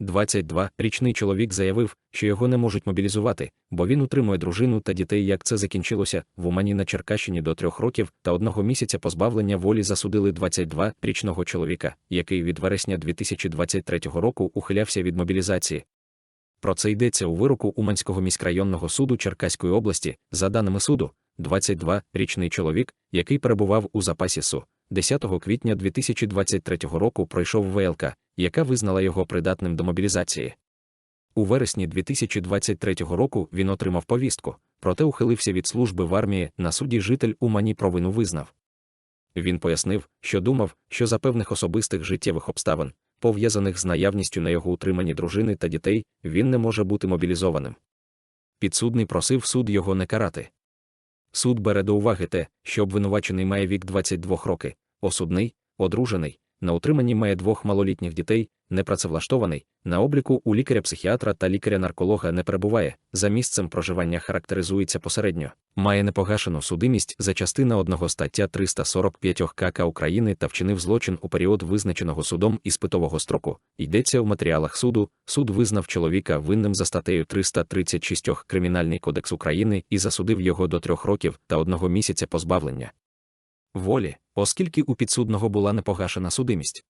22-річний чоловік заявив, що його не можуть мобілізувати, бо він утримує дружину та дітей. Як це закінчилося, в Умані на Черкащині до трьох років та одного місяця позбавлення волі засудили 22-річного чоловіка, який від вересня 2023 року ухилявся від мобілізації. Про це йдеться у вироку Уманського міськрайонного суду Черкаської області, за даними суду, 22-річний чоловік, який перебував у запасі СУ, 10 квітня 2023 року пройшов ВЛК, яка визнала його придатним до мобілізації. У вересні 2023 року він отримав повістку, проте ухилився від служби в армії на суді житель Умані провину визнав. Він пояснив, що думав, що за певних особистих життєвих обставин, пов'язаних з наявністю на його утриманні дружини та дітей, він не може бути мобілізованим. Підсудний просив суд його не карати. Суд бере до уваги те, що обвинувачений має вік 22 роки, осудний, одружений, на утриманні має двох малолітніх дітей, непрацевлаштований, на обліку у лікаря-психіатра та лікаря-нарколога не перебуває, за місцем проживання характеризується посередньо, має непогашену судимість за частина 1 стаття 345 КК України та вчинив злочин у період визначеного судом іспитового строку. Йдеться в матеріалах суду. Суд визнав чоловіка винним за статтею 336 Кримінальний кодекс України і засудив його до трьох років та одного місяця позбавлення волі, оскільки у підсудного була непогашена судимість.